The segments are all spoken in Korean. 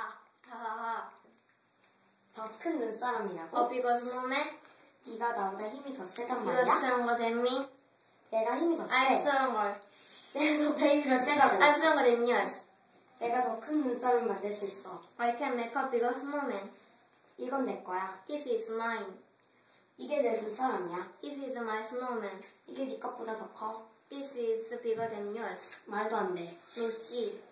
하. 하하하. 더 큰 눈사람이라고? 어, because moment. 네가 나보다 힘이 더 세단 말이야? stronger than me. 내가 힘이 더 I'm 세. stronger. 내가 너보다 힘이 더 세다고. I'm stronger than yours. 내가 더 큰 눈사람을 만들 수 있어. I can make a bigger snowman. 이건 내 거야. This is mine. 이게 내 눈사람이야. This is my snowman. 이게 네 것보다 더 커. This is bigger than yours. 말도 안 돼. 그렇지.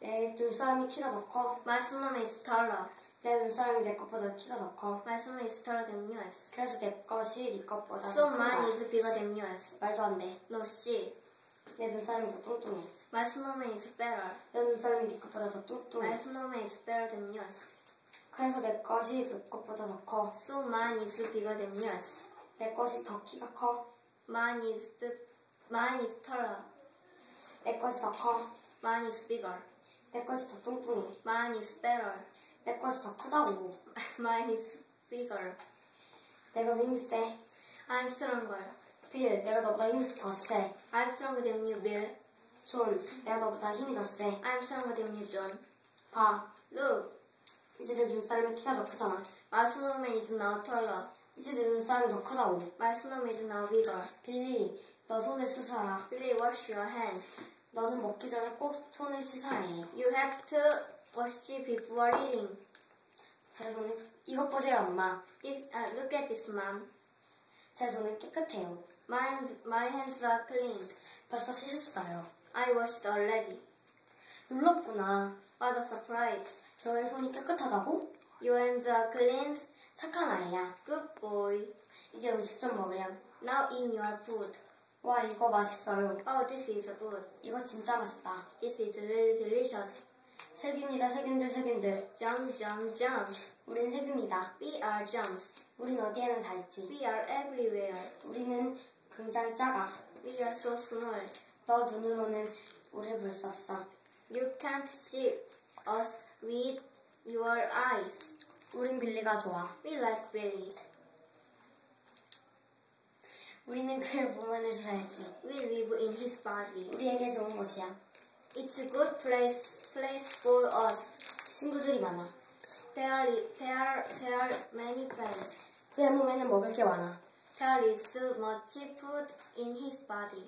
내 눈사람이 키가 더 커. My snowman is taller. 내 눈사람이 내 것보다 키가 더 커. My snowman is taller than yours. 그래서 내 것이 네 것보다 So 더큰 mine 거야. is bigger than yours. 말도 안 돼. No shit. 내 눈사람이 더 뚱뚱해. My snowman is better. 내 눈사람이 네 것보다 더 My 뚱뚱해. snowman is better than yours. 그래서 내 것이 네 것보다 더 커. So mine is bigger than yours. 내 것이 더 키가 커. Mine is the, mine is taller. 내 것이 더 커. Mine is bigger. 내 것이 더 뚱뚱해. Mine is better. 내 것이 더 크다고. Mine is bigger. 내가 더 힘이 세. I'm stronger. 빌, 내가 너보다 힘이 더 세. I'm stronger than you, Bill. 존, 내가 너보다 힘이 더 세. I'm stronger than you, John. 봐, Look, 이제 내 눈사람이 키가 더 크잖아. my snowman is now taller. 이제 내 눈사람이 더 크다고. My snowman is now bigger. 빌리, 너 손을 씻어라. Billy, wash your hand. 너는 먹기 전에 꼭 손을 씻어야 해. You have to wash before eating. 제 손은, 이것 보세요, 엄마. This, uh, look at this, mom. 제 손은 깨끗해요. Mine, my hands are clean. 벌써 씻었어요. I washed already. 놀랍구나. What a surprise. 너의 손이 깨끗하다고? Your hands are clean. 착한 아이야. Good boy. 이제 음식 좀 먹으렴. Now eat your food. 와, 이거 맛있어요. Oh, this is good. 이거 진짜 맛있다. This is really delicious. 세균이다, 세균들, 세균들. Jump, jump, jumps. 우린 세균이다. We are jumps. 우린 어디에나 다 있지. We are everywhere. 우리는 굉장히 작아. We are so small. 너 눈으로는 우리를 볼수 없어. You can't see us with your eyes. 우린 빌리가 좋아. We like Billy. 우리는 그의 몸 안에서 살지. We live in his body. 우리에게 좋은 곳이야. It's a good place, place for us. 친구들이 많아. There, i- there, there are many friends. 그의 몸에는 먹을 게 많아. There is much food in his body.